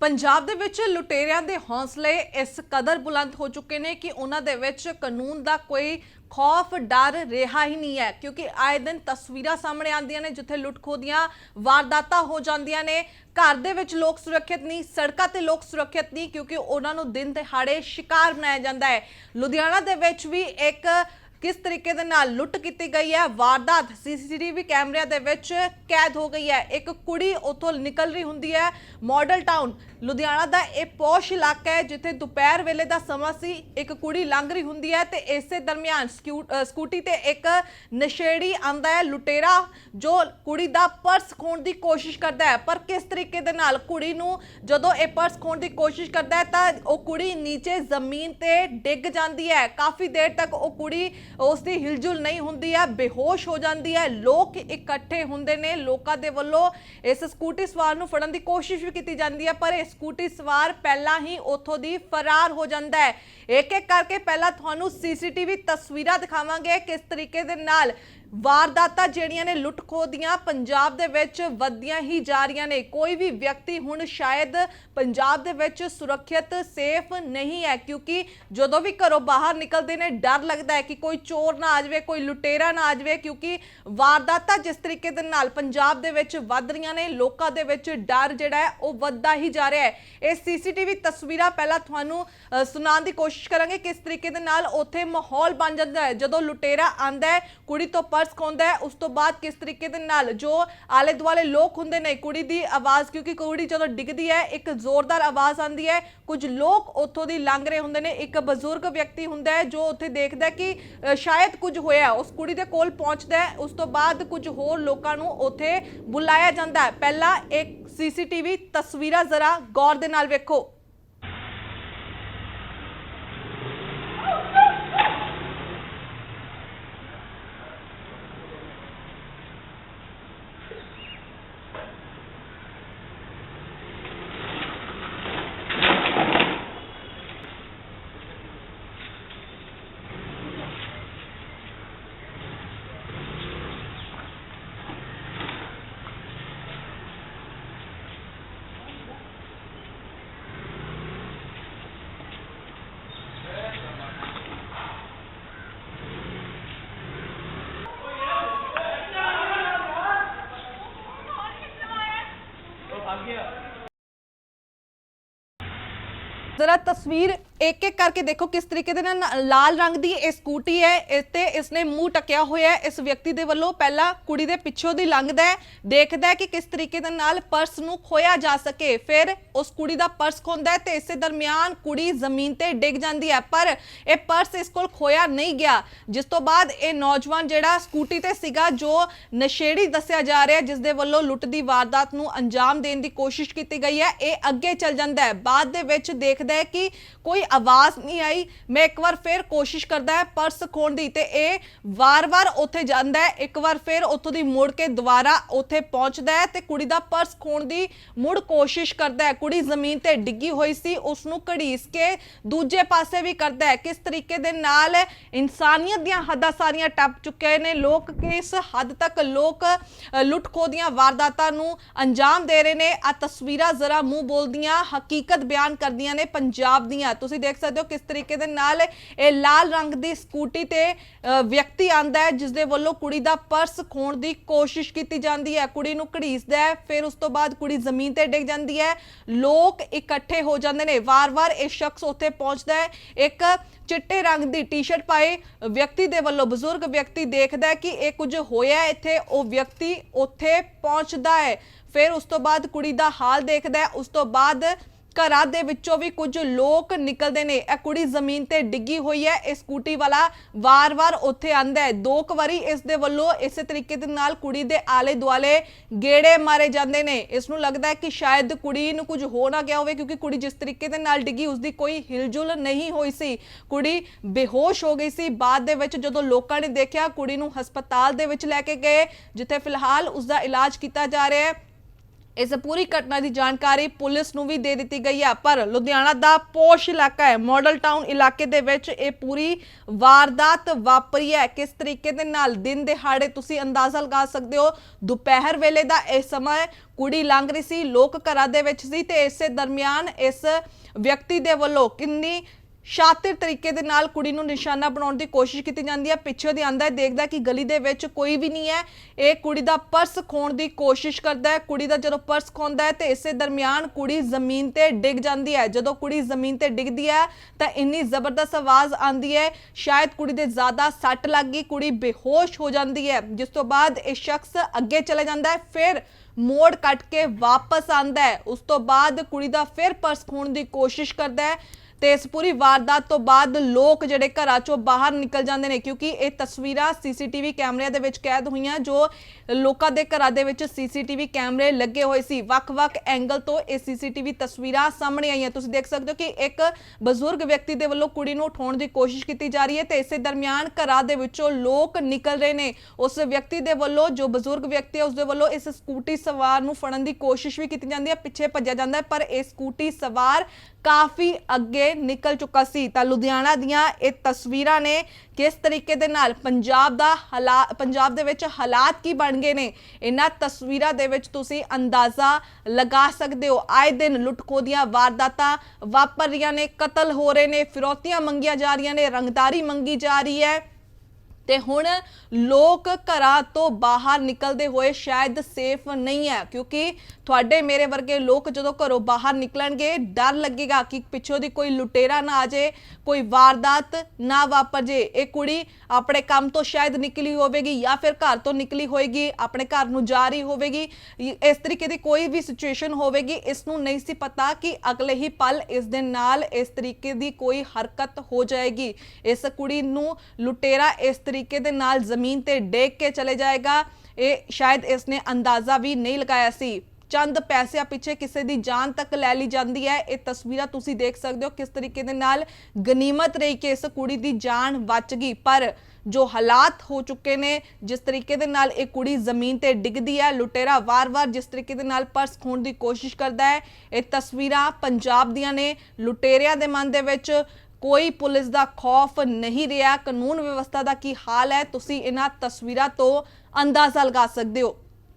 ਪੰਜਾਬ ਦੇ ਵਿੱਚ ਲੁਟੇਰਿਆਂ ਦੇ ਹੌਸਲੇ ਇਸ ਕਦਰ ਬੁਲੰਦ ਹੋ ਚੁੱਕੇ ਨੇ ਕਿ ਉਹਨਾਂ ਦੇ ਵਿੱਚ ਕਾਨੂੰਨ ਦਾ ਕੋਈ ਖੌਫ, ਡਰ, ਰਿਹਾ ਹੀ ਨਹੀਂ ਹੈ, ਕਿਉਂਕਿ ਆਏ ਦਿਨ ਤਸਵੀਰਾਂ ਸਾਹਮਣੇ ਆਉਂਦੀਆਂ ਨੇ ਜਿੱਥੇ ਲੁੱਟ-ਖੋਹ ਦੀਆਂ ਵਾਰਦਾਤਾਂ ਹੋ ਜਾਂਦੀਆਂ ਨੇ। ਘਰ ਦੇ ਵਿੱਚ ਲੋਕ ਸੁਰੱਖਿਅਤ ਨਹੀਂ, ਸੜਕਾਂ ਤੇ ਲੋਕ ਸੁਰੱਖਿਅਤ ਨਹੀਂ, ਕਿਉਂਕਿ ਉਹਨਾਂ ਨੂੰ ਦਿਨ ਦਿਹਾੜੇ ਸ਼ਿਕਾਰ ਬਣਾਇਆ ਜਾਂਦਾ ਹੈ। ਲੁਧਿਆਣਾ ਦੇ ਵਿੱਚ ਵੀ ਇੱਕ ਕਿਸ ਤਰੀਕੇ ਦੇ ਨਾਲ ਲੁੱਟ ਕੀਤੀ ਗਈ ਹੈ? ਵਾਰਦਾਤ ਸੀਸੀਟੀਵੀ ਕੈਮਰਿਆਂ ਦੇ ਵਿੱਚ ਕੈਦ ਹੋ ਗਈ ਹੈ। ਇੱਕ ਕੁੜੀ ਉੱਥੋਂ ਨਿਕਲ ਰਹੀ ਹੁੰਦੀ ਹੈ ਮਾਡਲ ਟਾਊਨ, ਲੁਧਿਆਣਾ ਦਾ ਇਹ ਪੌਸ਼ ਇਲਾਕਾ ਹੈ, ਜਿੱਥੇ ਦੁਪਹਿਰ ਵੇਲੇ ਦਾ ਸਮਾਂ ਸੀ। ਇੱਕ ਕੁੜੀ ਲੰਘ ਰਹੀ ਹੁੰਦੀ ਹੈ ਤੇ ਇਸੇ ਦਰਮਿਆਨ ਸਕੂ- ਸਕੂਟੀ ਤੇ ਇੱਕ ਨਸ਼ੇੜੀ ਆਂਦਾ ਹੈ, ਲੁਟੇਰਾ, ਜੋ ਕੁੜੀ ਦਾ ਪਰਸ ਖੋਣ ਦੀ ਕੋਸ਼ਿਸ਼ ਕਰਦਾ ਹੈ। ਪਰ ਕਿਸ ਤਰੀਕੇ ਦੇ ਨਾਲ ਕੁੜੀ ਨੂੰ ਜਦੋਂ ਇਹ ਪਰਸ ਖੋਣ ਦੀ ਕੋਸ਼ਿਸ਼ ਕਰਦਾ ਹੈ, ਤਾਂ ਉਹ ਕੁੜੀ ਨੀਚੇ ਜ਼ਮੀਨ ਤੇ ਡਿੱਗ ਜਾਂਦੀ ਹੈ। ਕਾਫੀ ਦੇਰ ਤੱਕ ਉਹ ਕੁੜੀ ਉਸ ਦੀ ਹਿਲਜੁਲ ਨਹੀਂ ਹੁੰਦੀ ਹੈ, ਬੇਹੋਸ਼ ਹੋ ਜਾਂਦੀ ਹੈ। ਲੋਕ ਇਕੱਠੇ ਹੁੰਦੇ ਨੇ, ਲੋਕਾਂ ਦੇ ਵੱਲੋਂ ਇਸ ਸਕੂਟੀ ਸਵਾਰ ਨੂੰ ਫੜਨ ਦੀ ਕੋਸ਼ਿਸ਼ ਵੀ ਕੀਤੀ ਜਾਂਦੀ ਹੈ, ਪਰ ਇਹ ਸਕੂਟੀ ਸਵਾਰ ਪਹਿਲਾਂ ਹੀ ਉੱਥੋਂ ਦੀ ਫਰਾਰ ਹੋ ਜਾਂਦਾ ਹੈ। ਇੱਕ ਇੱਕ ਕਰਕੇ ਪਹਿਲਾਂ ਤੁਹਾਨੂੰ ਸੀਸੀਟੀਵੀ ਤਸਵੀਰਾਂ ਦਿਖਾਵਾਂਗੇ ਕਿਸ ਤਰੀਕੇ ਦੇ ਨਾਲ ਵਾਰਦਾਤਾਂ ਜਿਹੜੀਆਂ ਨੇ ਲੁੱਟ ਖੋਹ ਦੀਆਂ ਪੰਜਾਬ ਦੇ ਵਿੱਚ ਵੱਧਦੀਆਂ ਹੀ ਜਾ ਰਹੀਆਂ ਨੇ। ਕੋਈ ਵੀ ਵਿਅਕਤੀ ਹੁਣ ਸ਼ਾਇਦ ਪੰਜਾਬ ਦੇ ਵਿੱਚ ਸੁਰੱਖਿਅਤ, ਸੇਫ ਨਹੀਂ ਹੈ, ਕਿਉਂਕਿ ਜਦੋਂ ਵੀ ਘਰੋਂ ਬਾਹਰ ਨਿਕਲਦੇ ਨੇ, ਡਰ ਲੱਗਦਾ ਹੈ ਕਿ ਕੋਈ ਚੋਰ ਨਾ ਆ ਜਾਵੇ, ਕੋਈ ਲੁਟੇਰਾ ਨਾ ਆ ਜਾਵੇ, ਕਿਉਂਕਿ ਵਾਰਦਾਤਾਂ ਜਿਸ ਤਰੀਕੇ ਦੇ ਨਾਲ ਪੰਜਾਬ ਦੇ ਵਿੱਚ ਵੱਧ ਰਹੀਆਂ ਨੇ, ਲੋਕਾਂ ਦੇ ਵਿੱਚ ਡਰ ਜਿਹੜਾ ਹੈ, ਉਹ ਵੱਧਦਾ ਹੀ ਜਾ ਰਿਹਾ ਹੈ। ਇਹ ਸੀਸੀਟੀਵੀ ਤਸਵੀਰਾਂ ਪਹਿਲਾਂ ਤੁਹਾਨੂੰ ਸੁਣਾਉਣ ਦੀ ਕੋਸ਼ਿਸ਼ ਕਰਾਂਗੇ ਕਿਸ ਤਰੀਕੇ ਦੇ ਨਾਲ ਉੱਥੇ ਮਾਹੌਲ ਬਣ ਜਾਂਦਾ ਹੈ। ਜਦੋਂ ਲੁਟੇਰਾ ਆਂਦਾ ਹੈ, ਕੁੜੀ ਤੋਂ ਪਰਸ ਖੋਂਦਾ ਹੈ, ਉਸ ਤੋਂ ਬਾਅਦ ਕਿਸ ਤਰੀਕੇ ਦੇ ਨਾਲ ਜੋ ਆਲੇ ਦੁਆਲੇ ਲੋਕ ਹੁੰਦੇ ਨੇ, ਕੁੜੀ ਦੀ ਆਵਾਜ਼, ਕਿਉਂਕਿ ਕੁੜੀ ਜਦੋਂ ਡਿੱਗਦੀ ਹੈ, ਇੱਕ ਜ਼ੋਰਦਾਰ ਆਵਾਜ਼ ਆਉਂਦੀ ਹੈ, ਕੁਝ ਲੋਕ ਉੱਥੋਂ ਦੀ ਲੰਘ ਰਹੇ ਹੁੰਦੇ ਨੇ, ਇੱਕ ਬਜ਼ੁਰਗ ਵਿਅਕਤੀ ਹੁੰਦਾ ਹੈ, ਜੋ ਉੱਥੇ ਦੇਖਦਾ ਕਿ ਸ਼ਾਇਦ ਕੁਝ ਹੋਇਆ ਉਸ ਕੁੜੀ ਦੇ ਕੋਲ ਪਹੁੰਚਦਾ ਹੈ, ਉਸ ਤੋਂ ਬਾਅਦ ਕੁਝ ਹੋਰ ਲੋਕਾਂ ਨੂੰ ਉੱਥੇ ਬੁਲਾਇਆ ਜਾਂਦਾ ਹੈ। ਪਹਿਲਾਂ ਇੱਕ ਸੀਸੀਟੀਵੀ ਤਸਵੀਰਾਂ ਜ਼ਰਾ ਗੌਰ ਦੇ ਨਾਲ ਵੇਖੋ। ਜ਼ਰਾ ਤਸਵੀਰ ਇੱਕ ਇੱਕ ਕਰਕੇ ਦੇਖੋ ਕਿਸ ਤਰੀਕੇ ਦੇ ਨਾਲ ਲਾਲ ਰੰਗ ਦੀ ਇਹ ਸਕੂਟੀ ਹੈ, ਇਸ ਤੇ ਇਸਨੇ ਮੂੰਹ ਟਕਿਆ ਹੋਇਆ ਹੈ। ਇਸ ਵਿਅਕਤੀ ਦੇ ਵੱਲੋਂ ਪਹਿਲਾਂ ਕੁੜੀ ਦੇ ਪਿੱਛੋਂ ਦੀ ਲੰਘਦਾ ਹੈ। ਦੇਖਦਾ ਹੈ ਕਿ ਕਿਸ ਤਰੀਕੇ ਦੇ ਨਾਲ ਪਰਸ ਨੂੰ ਖੋਇਆ ਜਾ ਸਕੇ। ਫਿਰ ਉਸ ਕੁੜੀ ਦਾ ਪਰਸ ਖੋਂਦਾ ਹੈ ਤੇ ਇਸੇ ਦਰਮਿਆਨ ਕੁੜੀ ਜ਼ਮੀਨ ਤੇ ਡਿੱਗ ਜਾਂਦੀ ਹੈ। ਪਰ ਇਹ ਪਰਸ ਇਸ ਕੋਲ ਖੋਇਆ ਨਹੀਂ ਗਿਆ। ਜਿਸ ਤੋਂ ਬਾਅਦ ਇਹ ਨੌਜਵਾਨ ਜਿਹੜਾ ਸਕੂਟੀ ਤੇ ਸੀਗਾ, ਜੋ ਨਸ਼ੇੜੀ ਦੱਸਿਆ ਜਾ ਰਿਹਾ ਜਿਸ ਦੇ ਵੱਲੋਂ ਲੁੱਟ ਦੀ ਵਾਰਦਾਤ ਨੂੰ ਅੰਜਾਮ ਦੇਣ ਦੀ ਕੋਸ਼ਿਸ਼ ਕੀਤੀ ਗਈ ਹੈ, ਇਹ ਅੱਗੇ ਚੱਲ ਜਾਂਦਾ ਹੈ। ਬਾਅਦ ਦੇ ਵਿੱਚ ਦੇਖਦਾ ਹੈ ਕਿ ਕੋਈ ਆਵਾਜ਼ ਨਹੀਂ ਆਈ। ਮੈਂ ਇੱਕ ਵਾਰ ਫਿਰ ਕੋਸ਼ਿਸ਼ ਕਰਦਾ ਹੈ ਪਰਸ ਖੋਣ ਦੀ ਤੇ ਇਹ ਵਾਰ-ਵਾਰ ਉੱਥੇ ਜਾਂਦਾ ਹੈ। ਇੱਕ ਵਾਰ ਫਿਰ ਉੱਥੋਂ ਦੀ ਮੁੜ ਕੇ ਦੁਬਾਰਾ ਉੱਥੇ ਪਹੁੰਚਦਾ ਹੈ ਤੇ ਕੁੜੀ ਦਾ ਪਰਸ ਖੋਣ ਦੀ ਮੁੜ ਕੋਸ਼ਿਸ਼ ਕਰਦਾ ਹੈ। ਕੁੜੀ ਜ਼ਮੀਨ ਤੇ ਡਿੱਗੀ ਹੋਈ ਸੀ ਉਸ ਨੂੰ ਘੜੀਸ ਕੇ ਦੂਜੇ ਪਾਸੇ ਵੀ ਕਰਦਾ ਹੈ। ਕਿਸ ਤਰੀਕੇ ਦੇ ਨਾਲ ਇਨਸਾਨੀਅਤ ਦੀਆਂ ਹੱਦਾਂ ਸਾਰੀਆਂ ਟੱਪ ਚੁੱਕੇ ਨੇ। ਲੋਕ ਕਿਸ ਹੱਦ ਤੱਕ ਲੋਕ ਅ, ਲੁੱਟ ਖੋਹ ਦੀਆਂ ਵਾਰਦਾਤਾਂ ਨੂੰ ਅੰਜਾਮ ਦੇ ਰਹੇ ਨੇ। ਆ ਤਸਵੀਰਾਂ ਜ਼ਰਾ ਮੂੰਹ ਬੋਲਦੀਆਂ ਹਕੀਕਤ ਬਿਆਨ ਕਰਦੀਆਂ ਨੇ। ਪੰਜਾਬ ਦੀਆਂ। ਤੁਸੀਂ ਦੇਖ ਸਕਦੇ ਹੋ ਕਿਸ ਤਰੀਕੇ ਦੇ ਨਾਲ ਇਹ ਲਾਲ ਰੰਗ ਦੀ ਸਕੂਟੀ ਤੇ ਵਿਅਕਤੀ ਆਂਦਾ ਹੈ ਜਿਸ ਦੇ ਵੱਲੋਂ ਕੁੜੀ ਦਾ ਪਰਸ ਖੋਣ ਦੀ ਕੋਸ਼ਿਸ਼ ਕੀਤੀ ਜਾਂਦੀ ਹੈ। ਕੁੜੀ ਨੂੰ ਘੜੀਸਦਾ ਹੈ, ਫਿਰ ਉਸ ਤੋਂ ਬਾਅਦ ਕੁੜੀ ਜ਼ਮੀਨ ਤੇ ਡਿੱਗ ਜਾਂਦੀ ਹੈ। ਲੋਕ ਇਕੱਠੇ ਹੋ ਜਾਂਦੇ ਨੇ। ਵਾਰ-ਵਾਰ ਇਹ ਸ਼ਖਸ ਉੱਥੇ ਪਹੁੰਚਦਾ ਹੈ। ਇੱਕ ਚਿੱਟੇ ਰੰਗ ਦੀ ਟੀ-ਸ਼ਰਟ ਪਾਏ ਵਿਅਕਤੀ ਦੇ ਵੱਲੋਂ ਬਜ਼ੁਰਗ ਵਿਅਕਤੀ ਦੇਖਦਾ ਹੈ ਕਿ ਇਹ ਕੁਝ ਹੋਇਆ ਇੱਥੇ ਉਹ ਵਿਅਕਤੀ ਉੱਥੇ ਪਹੁੰਚਦਾ ਹੈ। ਫਿਰ ਉਸ ਤੋਂ ਬਾਅਦ ਕੁੜੀ ਦਾ ਹਾਲ ਦੇਖਦਾ ਹੈ। ਉਸ ਤੋਂ ਬਾਅਦ ਘਰਾਂ ਦੇ ਵਿੱਚੋਂ ਵੀ ਕੁਝ ਲੋਕ ਨਿਕਲਦੇ ਨੇ। ਇਹ ਕੁੜੀ ਜ਼ਮੀਨ ਤੇ ਡਿੱਗੀ ਹੋਈ ਹੈ। ਇਹ ਸਕੂਟੀ ਵਾਲਾ ਵਾਰ-ਵਾਰ ਉੱਥੇ ਆਂਦਾ ਹੈ। ਦੋ ਕੁ ਵਾਰੀ ਇਸ ਦੇ ਵੱਲੋਂ ਇਸੇ ਤਰੀਕੇ ਦੇ ਨਾਲ ਕੁੜੀ ਦੇ ਆਲੇ ਦੁਆਲੇ ਗੇੜੇ ਮਾਰੇ ਜਾਂਦੇ ਨੇ। ਇਸ ਨੂੰ ਲੱਗਦਾ ਹੈ ਕਿ ਸ਼ਾਇਦ ਕੁੜੀ ਨੂੰ ਕੁਝ ਹੋ ਨਾ ਗਿਆ ਹੋਵੇ, ਕਿਉਂਕਿ ਕੁੜੀ ਜਿਸ ਤਰੀਕੇ ਦੇ ਨਾਲ ਡਿੱਗੀ ਉਸ ਦੀ ਕੋਈ ਹਿਲਜੁਲ ਨਹੀਂ ਹੋਈ ਸੀ। ਕੁੜੀ ਬੇਹੋਸ਼ ਹੋ ਗਈ ਸੀ। ਬਾਅਦ ਦੇ ਵਿੱਚ ਜਦੋਂ ਲੋਕਾਂ ਨੇ ਦੇਖਿਆ, ਕੁੜੀ ਨੂੰ ਹਸਪਤਾਲ ਦੇ ਵਿੱਚ ਲੈ ਕੇ ਗਏ, ਜਿੱਥੇ ਫਿਲਹਾਲ ਉਸ ਦਾ ਇਲਾਜ ਕੀਤਾ ਜਾ ਰਿਹਾ ਹੈ। ਇਸ ਪੂਰੀ ਘਟਨਾ ਦੀ ਜਾਣਕਾਰੀ ਪੁਲਿਸ ਨੂੰ ਵੀ ਦੇ ਦਿੱਤੀ ਗਈ ਹੈ, ਪਰ ਲੁਧਿਆਣਾ ਦਾ ਪੋਸ਼ ਇਲਾਕਾ ਹੈ, ਮਾਡਲ ਟਾਊਨ ਇਲਾਕੇ ਦੇ ਵਿੱਚ ਇਹ ਪੂਰੀ ਵਾਰਦਾਤ ਵਾਪਰੀ ਹੈ। ਕਿਸ ਤਰੀਕੇ ਦੇ ਨਾਲ ਦਿਨ ਦਿਹਾੜੇ ਤੁਸੀਂ ਅੰਦਾਜ਼ਾ ਲਗਾ ਸਕਦੇ ਹੋ? ਦੁਪਹਿਰ ਵੇਲੇ ਦਾ ਇਹ ਸਮਾਂ ਕੁੜੀ ਲੰਘ ਰਹੀ ਸੀ, ਲੋਕ ਘਰਾਂ ਦੇ ਵਿੱਚ ਸੀ ਤੇ ਇਸੇ ਦਰਮਿਆਨ ਇਸ ਵਿਅਕਤੀ ਦੇ ਵੱਲੋਂ ਕਿੰਨੀ ਸ਼ਾਤਿਰ ਤਰੀਕੇ ਦੇ ਨਾਲ ਕੁੜੀ ਨੂੰ ਨਿਸ਼ਾਨਾ ਬਣਾਉਣ ਦੀ ਕੋਸ਼ਿਸ਼ ਕੀਤੀ ਜਾਂਦੀ ਹੈ। ਪਿੱਛੇ ਦੀ ਆਂਦਾ ਹੈ, ਦੇਖਦਾ ਕਿ ਗਲੀ ਦੇ ਵਿੱਚ ਕੋਈ ਵੀ ਨਹੀਂ ਹੈ। ਇਹ ਕੁੜੀ ਦਾ ਪਰਸ ਖੋਣ ਦੀ ਕੋਸ਼ਿਸ਼ ਕਰਦਾ ਹੈ। ਕੁੜੀ ਦਾ ਜਦੋਂ ਪਰਸ ਖੋਂਦਾ ਹੈ ਤੇ ਇਸੇ ਦਰਮਿਆਨ ਕੁੜੀ ਜ਼ਮੀਨ ਤੇ ਡਿੱਗ ਜਾਂਦੀ ਹੈ। ਜਦੋਂ ਕੁੜੀ ਜ਼ਮੀਨ ਤੇ ਡਿੱਗਦੀ ਹੈ, ਤਾਂ ਇੰਨੀ ਜ਼ਬਰਦਸਤ ਆਵਾਜ਼ ਆਉਂਦੀ ਹੈ, ਸ਼ਾਇਦ ਕੁੜੀ ਦੇ ਜ਼ਿਆਦਾ ਸੱਟ ਲੱਗ ਗਈ, ਕੁੜੀ ਬੇਹੋਸ਼ ਹੋ ਜਾਂਦੀ ਹੈ। ਜਿਸ ਤੋਂ ਬਾਅਦ ਇਹ ਸ਼ਖਸ ਅੱਗੇ ਚਲਾ ਜਾਂਦਾ ਹੈ, ਫਿਰ ਮੋੜ ਕੱਟ ਕੇ ਵਾਪਸ ਆਂਦਾ ਹੈ। ਉਸ ਤੋਂ ਬਾਅਦ ਕੁੜੀ ਦਾ ਫਿਰ ਪਰਸ ਖੋਣ ਦੀ ਕੋਸ਼ਿਸ਼ ਕਰਦਾ ਹੈ। ਤੇ ਇਸ ਪੂਰੀ ਵਾਰਦਾਤ ਤੋਂ ਬਾਅਦ ਲੋਕ ਜਿਹੜੇ ਘਰਾਂ ਚੋਂ ਬਾਹਰ ਨਿਕਲ ਜਾਂਦੇ ਨੇ, ਕਿਉਂਕਿ ਇਹ ਤਸਵੀਰਾਂ ਸੀਸੀਟੀਵੀ ਕੈਮਰਿਆਂ ਦੇ ਵਿੱਚ ਕੈਦ ਹੋਈਆਂ, ਜੋ ਲੋਕਾਂ ਦੇ ਘਰਾਂ ਦੇ ਵਿੱਚ ਸੀਸੀਟੀਵੀ ਕੈਮਰੇ ਲੱਗੇ ਹੋਏ ਸੀ। ਵੱਖ-ਵੱਖ ਐਂਗਲ ਤੋਂ ਇਹ ਸੀਸੀਟੀਵੀ ਤਸਵੀਰਾਂ ਸਾਹਮਣੇ ਆਈਆਂ। ਤੁਸੀਂ ਦੇਖ ਸਕਦੇ ਹੋ ਕਿ ਇੱਕ ਬਜ਼ੁਰਗ ਵਿਅਕਤੀ ਦੇ ਵੱਲੋਂ ਕੁੜੀ ਨੂੰ ਉਠਾਉਣ ਦੀ ਕੋਸ਼ਿਸ਼ ਕੀਤੀ ਜਾ ਰਹੀ ਹੈ ਤੇ ਇਸੇ ਦਰਮਿਆਨ ਘਰਾਂ ਦੇ ਵਿੱਚੋਂ ਲੋਕ ਨਿਕਲ ਰਹੇ ਨੇ। ਉਸ ਵਿਅਕਤੀ ਦੇ ਵੱਲੋਂ, ਜੋ ਬਜ਼ੁਰਗ ਵਿਅਕਤੀ ਹੈ, ਉਸ ਦੇ ਵੱਲੋਂ ਇਸ ਸਕੂਟੀ ਸਵਾਰ ਨੂੰ ਫੜਨ ਦੀ ਕੋਸ਼ਿਸ਼ ਵੀ ਕੀਤੀ ਜਾਂਦੀ ਹੈ, ਪਿੱਛੇ ਭੱਜਿਆ ਜਾਂਦਾ ਹੈ, ਪਰ ਇਹ ਸਕੂਟੀ ਸਵਾਰ ਕਾਫੀ ਅੱਗੇ ਨਿਕਲ ਚੁੱਕਾ ਸੀ। ਤਾਂ ਲੁਧਿਆਣਾ ਦੀਆਂ ਇਹ ਤਸਵੀਰਾਂ ਨੇ ਕਿਸ ਤਰੀਕੇ ਦੇ ਨਾਲ ਪੰਜਾਬ ਦਾ ਹਾਲਾਤ ਪੰਜਾਬ ਦੇ ਵਿੱਚ ਹਾਲਾਤ ਕੀ ਬਣ ਗਏ ਨੇ, ਇਹਨਾਂ ਤਸਵੀਰਾਂ ਦੇ ਵਿੱਚ ਤੁਸੀਂ ਅੰਦਾਜ਼ਾ ਲਗਾ ਸਕਦੇ ਹੋ। ਆਏ ਦਿਨ ਲੁੱਟਖੋ ਦੀਆਂ ਵਾਰਦਾਤਾਂ ਵਾਪਰ ਰਹੀਆਂ ਨੇ, ਕਤਲ ਹੋ ਰਹੇ ਨੇ, ਫਿਰੌਤੀਆਂ ਮੰਗੀਆਂ ਜਾ ਰਹੀਆਂ ਨੇ, ਰੰਗਦਾਰੀ ਮੰਗੀ ਜਾ ਰਹੀ ਹੈ। ਤੇ ਹੁਣ ਲੋਕ ਘਰਾਂ ਤੋਂ ਬਾਹਰ ਨਿਕਲਦੇ ਹੋਏ ਸ਼ਾਇਦ ਸੇਫ ਨਹੀਂ ਹੈ, ਕਿਉਂਕਿ ਤੁਹਾਡੇ ਮੇਰੇ ਵਰਗੇ ਲੋਕ ਜਦੋਂ ਘਰੋਂ ਬਾਹਰ ਨਿਕਲਣਗੇ, ਡਰ ਲੱਗੇਗਾ ਕਿ ਪਿੱਛੋਂ ਦੀ ਕੋਈ ਲੁਟੇਰਾ ਨਾ ਆ ਜਾਏ, ਕੋਈ ਵਾਰਦਾਤ ਨਾ ਵਾਪਰ ਜੇ ਇਹ ਕੁੜੀ ਆਪਣੇ ਕੰਮ ਤੋਂ ਸ਼ਾਇਦ ਨਿਕਲੀ ਹੋਵੇਗੀ ਜਾਂ ਫਿਰ ਘਰ ਤੋਂ ਨਿਕਲੀ ਹੋਵੇਗੀ ਆਪਣੇ ਘਰ ਨੂੰ ਜਾ ਰਹੀ ਹੋਵੇਗੀ। ਇਸ ਤਰੀਕੇ ਦੀ ਕੋਈ ਵੀ ਸਿਚੁਏਸ਼ਨ ਹੋਵੇਗੀ, ਇਸ ਨੂੰ ਨਹੀਂ ਸੀ ਪਤਾ ਕਿ ਅਗਲੇ ਹੀ ਪਲ ਇਸ ਦੇ ਨਾਲ ਇਸ ਤਰੀਕੇ ਦੀ ਕੋਈ ਹਰਕਤ ਹੋ ਜਾਏਗੀ। ਇਸ ਕੁੜੀ ਨੂੰ ਲੁਟੇਰਾ ਇਸ ਤਰੀਕੇ ਦੇ ਨਾਲ ਜ਼ਮੀਨ ਤੇ ਡੇਗ ਕੇ ਚਲੇ ਜਾਏਗਾ। ਇਹ ਸ਼ਾਇਦ ਇਸ ਨੇ ਅੰਦਾਜ਼ਾ ਵੀ ਨਹੀਂ ਲਗਾਇਆ ਸੀ। ਚੰਦ ਪੈਸਿਆਂ ਪਿੱਛੇ ਕਿਸੇ ਦੀ ਜਾਨ ਤੱਕ ਲੈ ਲਈ ਜਾਂਦੀ ਹੈ। ਇਹ ਤਸਵੀਰਾਂ ਤੁਸੀਂ ਦੇਖ ਸਕਦੇ ਹੋ ਕਿਸ ਤਰੀਕੇ ਦੇ ਨਾਲ ਗਨੀਮਤ ਰਹੀ ਕਿ ਇਸ ਕੁੜੀ ਦੀ ਜਾਨ ਬਚ ਗਈ। ਪਰ ਜੋ ਹਾਲਾਤ ਹੋ ਚੁੱਕੇ ਨੇ, ਜਿਸ ਤਰੀਕੇ ਦੇ ਨਾਲ ਇਹ ਕੁੜੀ ਜ਼ਮੀਨ ਤੇ ਡਿੱਗਦੀ ਹੈ, ਲੁਟੇਰਾ ਵਾਰ-ਵਾਰ ਜਿਸ ਤਰੀਕੇ ਦੇ ਨਾਲ ਪਰਸ ਖੋਣ ਦੀ ਕੋਸ਼ਿਸ਼ ਕਰਦਾ ਹੈ, ਇਹ ਤਸਵੀਰਾਂ ਪੰਜਾਬ ਦੀਆਂ ਨੇ। ਲੁਟੇਰਿਆਂ ਦੇ ਮਨ ਦੇ ਵਿੱਚ ਕੋਈ ਪੁਲਿਸ ਦਾ ਖੌਫ ਨਹੀਂ ਰਿਹਾ, ਕਾਨੂੰਨ ਵਿਵਸਥਾ ਦਾ ਕੀ ਹਾਲ ਹੈ, ਤੁਸੀਂ ਇਹਨਾਂ ਤਸਵੀਰਾਂ ਤੋਂ ਅੰਦਾਜ਼ਾ ਲਗਾ ਸਕਦੇ ਹੋ।